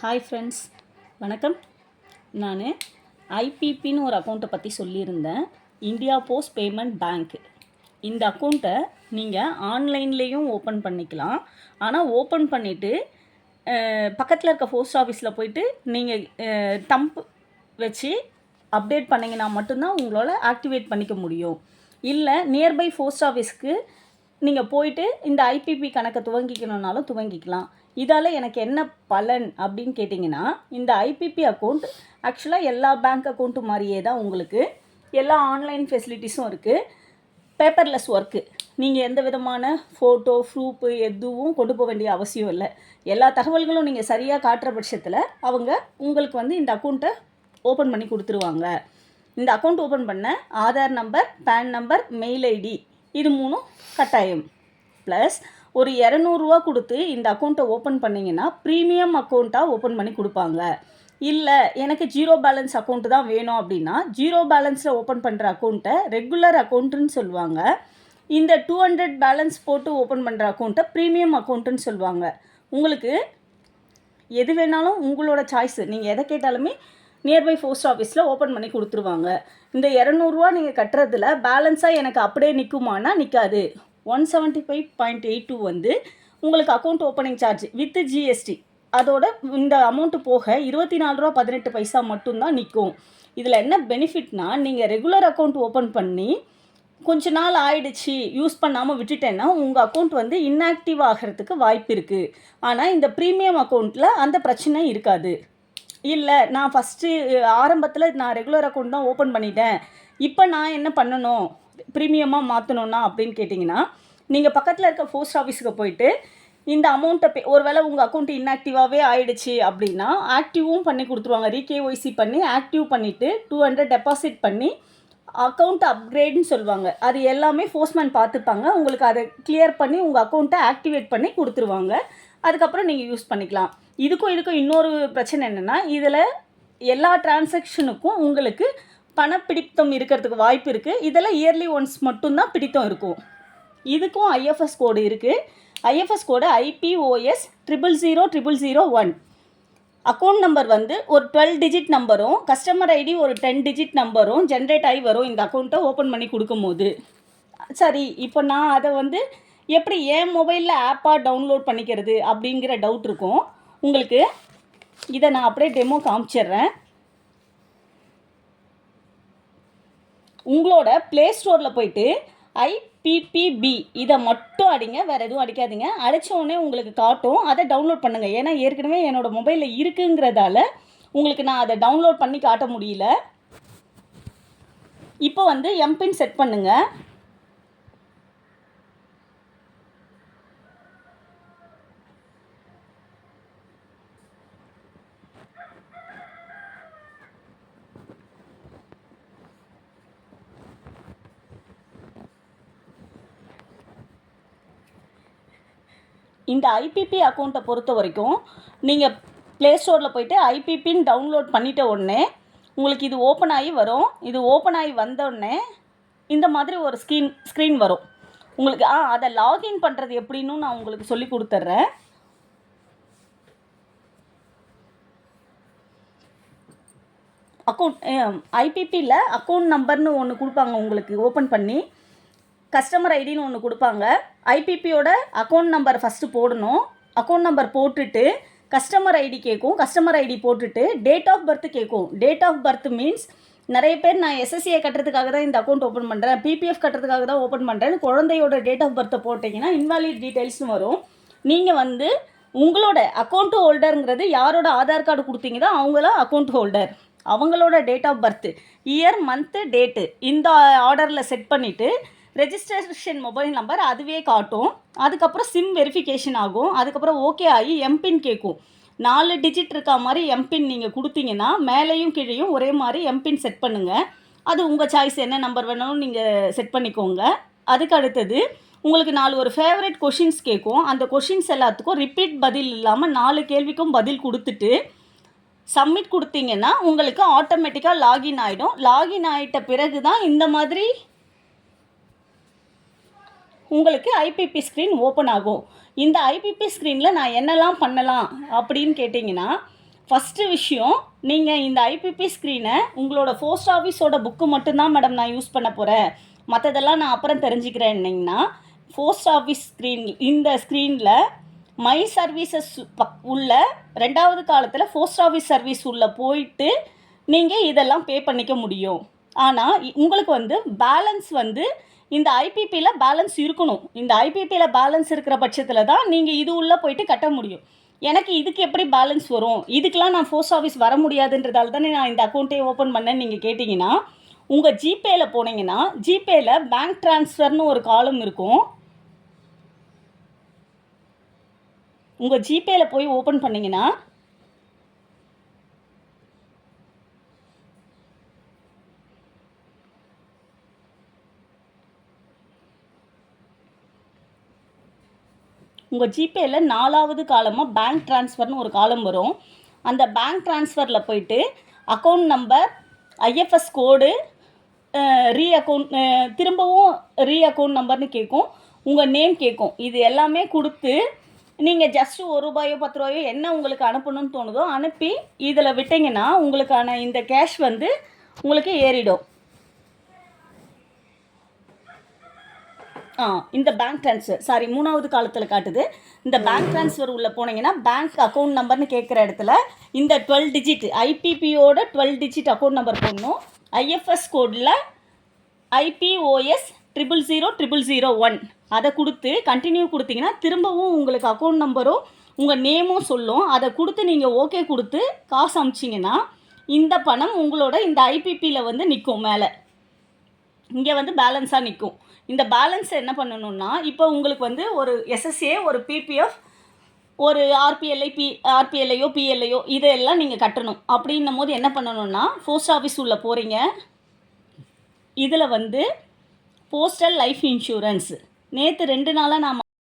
Hi friends வணக்கம். நான் ஐபிபின்னு ஒரு அக்கௌண்ட்டை பற்றி சொல்லியிருந்தேன். இந்தியா போஸ்ட் பேமெண்ட் பேங்க் இந்த அக்கௌண்ட்டை நீங்கள் ஆன்லைன்லேயும் ஓப்பன் பண்ணிக்கலாம். ஆனால் ஓப்பன் பண்ணிவிட்டு பக்கத்தில் இருக்க போஸ்ட் ஆஃபீஸில் போயிட்டு நீங்கள் டம்ப் வச்சு அப்டேட் பண்ணிங்கன்னா மட்டும்தான் உங்களால் ஆக்டிவேட் பண்ணிக்க முடியும். இல்லை நியர்பை போஸ்ட் ஆஃபீஸ்க்கு நீங்கள் போயிட்டு இந்த ஐபிபி கணக்கை துவங்கிக்கணுன்னாலும் துவங்கிக்கலாம். இதால் எனக்கு என்ன பலன் அப்படின்னு கேட்டிங்கன்னா இந்த ஐபிபி அக்கௌண்ட் ஆக்சுவலாக எல்லா பேங்க் அக்கௌண்ட்டு மாதிரியே தான் உங்களுக்கு எல்லா ஆன்லைன் ஃபெசிலிட்டிஸும் இருக்குது பேப்பர்லெஸ் ஒர்க்கு நீங்கள் எந்த விதமான ஃபோட்டோ ப்ரூஃபு எதுவும் கொண்டு போக வேண்டிய அவசியம் இல்லை. எல்லா தகவல்களும் நீங்கள் சரியாக காட்டுற பட்சத்தில் அவங்க உங்களுக்கு வந்து இந்த அக்கௌண்ட்டை ஓப்பன் பண்ணி கொடுத்துருவாங்க. இந்த அக்கௌண்ட் ஓப்பன் பண்ண Aadhaar number PAN number mail ID இது மூணும் கட்டாயம். ப்ளஸ் ஒரு இரநூறுவா கொடுத்து இந்த அக்கௌண்ட்டை ஓப்பன் பண்ணிங்கன்னா ப்ரீமியம் அக்கௌண்ட்டாக ஓப்பன் பண்ணி கொடுப்பாங்க. இல்லை எனக்கு ஜீரோ பேலன்ஸ் அக்கௌண்ட்டு தான் வேணும் அப்படின்னா ஜீரோ பேலன்ஸில் ஓப்பன் பண்ணுற அக்கௌண்ட்டை ரெகுலர் அக்கௌண்ட்டுன்னு சொல்லுவாங்க. இந்த டூ ஹண்ட்ரட் பேலன்ஸ் போட்டு ஓப்பன் பண்ணுற அக்கௌண்ட்டை ப்ரீமியம் அக்கௌண்ட்டுன்னு சொல்லுவாங்க. உங்களுக்கு எது வேணாலும் உங்களோட சாய்ஸு நீங்கள் எதை கேட்டாலுமே நியர்பை போஸ்ட் ஆஃபீஸில் ஓப்பன் பண்ணி கொடுத்துருவாங்க. இந்த இரநூறுவா நீங்கள் கட்டுறதுல பேலன்ஸாக எனக்கு அப்படியே நிற்குமானா நிற்காது one seventy five point eight two வந்து உங்களுக்கு account opening charge with GST அதோட இந்த அமௌண்ட்டு போக இருபத்தி நாலு ரூபா பதினெட்டு பைசா மட்டும்தான் நிற்கும் இதில் என்ன பெனிஃபிட்னா நீங்கள் ரெகுலர் அக்கௌண்ட் ஓப்பன் பண்ணி கொஞ்ச நாள் ஆயிடுச்சு யூஸ் பண்ணாமல் விட்டுட்டேன்னா உங்கள் அக்கௌண்ட் வந்து இன்ஆக்டிவ் ஆகிறதுக்கு வாய்ப்பு இருக்குது ஆனால் இந்த ப்ரீமியம் அக்கௌண்ட்டில் அந்த பிரச்சனை இருக்காது. இல்லை நான் ஃபஸ்ட்டு ஆரம்பத்தில் நான் ரெகுலர் அக்கௌண்ட் தான் ஓப்பன் பண்ணிட்டேன். இப்போ நான் என்ன பண்ணணும்? ப்ரீமியமாக மாற்றணுன்னா அப்படின்னு கேட்டிங்கன்னா நீங்கள் பக்கத்தில் இருக்க போஸ்ட் ஆஃபீஸுக்கு போயிட்டு இந்த அமௌண்ட்டை பே ஒருவேளை உங்கள் அக்கௌண்ட் இன்ஆக்டிவாகவே ஆயிடுச்சு அப்படின்னா ஆக்டிவும் பண்ணி கொடுத்துருவாங்க. ரீகேஒய்சி பண்ணி ஆக்டிவ் பண்ணிவிட்டு டூ ஹண்ட்ரட் டெபாசிட் பண்ணி அக்கௌண்ட் அப்கிரேட்னு சொல்லுவாங்க. அது எல்லாமே ஃபோர்ஸ்மேன் பார்த்துப்பாங்க. உங்களுக்கு அதை கிளியர் பண்ணி உங்கள் அக்கௌண்ட்டை ஆக்டிவேட் பண்ணி கொடுத்துருவாங்க. அதுக்கப்புறம் நீங்கள் யூஸ் பண்ணிக்கலாம். இதுக்கும் இதுக்கும் இன்னொரு பிரச்சனை என்னென்னா இதில் எல்லா டிரான்சாக்ஷனுக்கும் உங்களுக்கு பணப்பிடித்தம் இருக்கிறதுக்கு வாய்ப்பு இருக்குது இதில் இயர்லி ஒன்ஸ் மட்டும்தான் பிடித்தம் இருக்கும். இதுக்கும் ஐஎஃப்எஸ் கோடு இருக்குது IFS code IPOS triple zero triple zero one account number வந்து ஒரு டுவெல் டிஜிட் நம்பரும் கஸ்டமர் ஐடி ஒரு டென் டிஜிட் நம்பரும் ஜென்ரேட் ஆகி வரும் இந்த அக்கௌண்ட்டை ஓப்பன் பண்ணி கொடுக்கும்போது. சரி இப்போ நான் அதை வந்து எப்படி என் மொபைலில் ஆப்பாக டவுன்லோட் பண்ணிக்கிறது அப்படிங்கிற டவுட் இருக்கும். உங்களுக்கு இதை நான் அப்படியே டெமோ காமிச்சிடுறேன். உங்களோட ப்ளே ஸ்டோரில் போயிட்டு ஐபிபிபி இதை மட்டும் அடிங்க வேறு எதுவும் அடிக்காதீங்க. அடிச்ச உடனே உங்களுக்கு காட்டும். அதை டவுன்லோட் பண்ணுங்கள் ஏன்னா ஏற்கனவே என்னோடய மொபைலில் இருக்குங்கிறதால உங்களுக்கு நான் அதை டவுன்லோட் பண்ணி காட்ட முடியல. இப்போ வந்து எம்பின் செட் பண்ணுங்கள் இந்த ஐபிபி அக்கௌண்ட்டை பொறுத்த வரைக்கும் நீங்கள் ப்ளே ஸ்டோரில் போயிட்டு ஐபிபின்னு டவுன்லோட் பண்ணிட்ட உடனே உங்களுக்கு இது ஓப்பன் ஆகி வரும். இது ஓப்பன் ஆகி வந்த உடனே இந்த மாதிரி ஒரு ஸ்க்ரீன் ஸ்க்ரீன் வரும். உங்களுக்கு ஆ அதை லாகின் பண்ணுறது எப்படின்னு நான் உங்களுக்கு சொல்லி கொடுத்துட்றேன் அக்கௌண்ட் ஐபிபியில் அக்கௌண்ட் நம்பர்னு ஒன்று கொடுப்பாங்க உங்களுக்கு ஓப்பன் பண்ணி. கஸ்டமர் ஐடின்னு ஒன்று கொடுப்பாங்க. ஐபிபியோட அக்கௌண்ட் நம்பர் ஃபஸ்ட்டு போடணும். அக்கௌண்ட் நம்பர் போட்டுட்டு கஸ்டமர் ஐடி கேட்கும். கஸ்டமர் ஐடி போட்டுட்டு டேட் ஆஃப் பர்த் கேட்கும். டேட் ஆஃப் பர்த் மீன்ஸ் நிறைய பேர் நான் எஸ்எஸ்சியை கட்டுறதுக்காக தான் இந்த அக்கௌண்ட் ஓப்பன் பண்ணுறேன் பிபிஎஃப் கட்டுறதுக்காக தான் ஓப்பன் பண்ணுறேன் குழந்தையோட டேட் ஆஃப் பர்த்தை போட்டிங்கன்னா இன்வாலிட் டீட்டெயில்ஸ்னு வரும். நீங்கள் வந்து உங்களோட அக்கௌண்ட் ஹோல்டருங்கிறது யாரோட ஆதார் கார்டு கொடுத்தீங்களோ அவங்களாம் அக்கௌண்ட் ஹோல்டர் அவங்களோட date of birth year month date இந்த ஆர்டரில் செட் பண்ணிவிட்டு ரெஜிஸ்ட்ரேஷன் மொபைல் நம்பர் அதுவே காட்டும். அதுக்கப்புறம் சிம் வெரிஃபிகேஷன் ஆகும். அதுக்கப்புறம் ஓகே ஆகி எம்பின் கேட்கும். நாலு டிஜிட் இருக்க மாதிரி எம்பின் நீங்கள் கொடுத்தீங்கன்னா மேலேயும் கீழேயும் ஒரே மாதிரி எம்பின் செட் பண்ணுங்கள் அது உங்கள் சாய்ஸ் என்ன நம்பர் வேணாலும் நீங்கள் செட் பண்ணிக்கோங்க. அதுக்கு அடுத்தது உங்களுக்கு நாலு ஒரு ஃபேவரட் கொஷின்ஸ் கேட்கும். அந்த கொஷின்ஸ் எல்லாத்துக்கும் ரிப்பீட் பதில் இல்லாமல் நாலு கேள்விக்கும் பதில் கொடுத்துட்டு சப்மிட் கொடுத்தீங்கன்னா உங்களுக்கு ஆட்டோமேட்டிக்காக லாகின் ஆகிடும் லாகின் ஆகிட்ட பிறகு தான் இந்த மாதிரி உங்களுக்கு ஐபிபி ஸ்க்ரீன் ஓப்பன் ஆகும். இந்த ஐபிபி ஸ்க்ரீனில் நான் என்னெல்லாம் பண்ணலாம் அப்படின்னு கேட்டிங்கன்னா ஃபஸ்ட்டு விஷயம் நீங்கள் இந்த ஐபிபி ஸ்க்ரீனை உங்களோட போஸ்ட் ஆஃபீஸோட புக்கு மட்டும்தான் மேடம் நான் யூஸ் பண்ண போகிறேன் மற்றதெல்லாம் நான் அப்புறம் தெரிஞ்சுக்கிறேன்னிங்கன்னா போஸ்ட் ஆஃபீஸ் ஸ்க்ரீன் இந்த ஸ்க்ரீனில் மை சர்வீசஸ் உள்ள ரெண்டாவது காலத்தில் போஸ்ட் ஆஃபீஸ் சர்வீஸ் உள்ள போயிட்டு நீங்கள் இதெல்லாம் பே பண்ணிக்க முடியும். ஆனால் உங்களுக்கு வந்து பேலன்ஸ் வந்து இந்த ஐபிபியில் பேலன்ஸ் இருக்கணும். இந்த ஐபிபியில் பேலன்ஸ் இருக்கிற பட்சத்தில் தான் நீங்கள் இது உள்ளே போயிட்டு கட்ட முடியும். எனக்கு இதுக்கு எப்படி பேலன்ஸ் வரும்? இதுக்கெலாம் நான் போஸ்ட் ஆஃபீஸ் வர முடியாதுன்றதால தானே நான் இந்த அக்கௌண்ட்டே ஓப்பன் பண்ணேன்னு நீங்கள் கேட்டிங்கன்னா உங்கள் ஜிபேயில் போனீங்கன்னா ஜிபேயில் பேங்க் ட்ரான்ஸ்ஃபர்னு ஒரு காலம் இருக்கும். உங்கள் ஜிபேயில் போய் ஓப்பன் பண்ணிங்கன்னா உங்கள் ஜிபேயில் நாலாவது காலமாக பேங்க் ட்ரான்ஸ்ஃபர்னு ஒரு காலம் வரும். அந்த பேங்க் ட்ரான்ஸ்ஃபரில் போயிட்டு account number IFS code re account திரும்பவும் ரீ அக்கௌண்ட் நம்பர்னு கேட்கும் உங்கள் நேம் கேட்கும் இது எல்லாமே கொடுத்து நீங்கள் ஜஸ்ட்டு ஒரு ரூபாயோ பத்து ரூபாயோ என்ன உங்களுக்கு அனுப்பணும்னு தோணுதோ அனுப்பி இதில் விட்டிங்கன்னா உங்களுக்கான இந்த கேஷ் வந்து உங்களுக்கு ஏறிடும் ஆ இந்த பேங்க் ட்ரான்ஸ்ஃபர் சாரி மூணாவது காலத்தில் காட்டுது. இந்த பேங்க் ட்ரான்ஸ்ஃபர் உள்ளே போனீங்கன்னா பேங்க் அக்கௌண்ட் நம்பர்னு கேட்குற இடத்துல இந்த டுவெல் டிஜிட் ஐபிபியோட டுவெல் டிஜிட் அக்கௌண்ட் நம்பர் போடணும். IFS கோடில் IPOS triple zero triple zero one அதை கொடுத்து கண்டினியூ கொடுத்தீங்கன்னா திரும்பவும் உங்களுக்கு அக்கௌண்ட் நம்பரும் உங்கள் நேமும் சொல்லும். அதை கொடுத்து நீங்கள் ஓகே கொடுத்து காசு அமிச்சிங்கன்னா இந்த பணம் உங்களோட இந்த ஐபிபியில் வந்து நிற்கும் மேலே. இங்கே வந்து பேலன்ஸாக நிற்கும் இந்த பேலன்ஸை என்ன பண்ணணும்னா இப்போ உங்களுக்கு வந்து ஒரு எஸ்எஸ்ஏ ஒரு பிபிஎஃப் ஒரு ஆர்பிஎல்ஐ பி ஆர்பிஎல்ஐயோ பிஎல்ஐயோ இதெல்லாம் நீங்கள் கட்டணும். அப்படின்னும் போது என்ன பண்ணணும்னா போஸ்ட் ஆஃபீஸ் உள்ளே போகிறீங்க இதில் வந்து போஸ்டல் லைஃப் இன்சூரன்ஸ் நேற்று ரெண்டு நாளாக நான்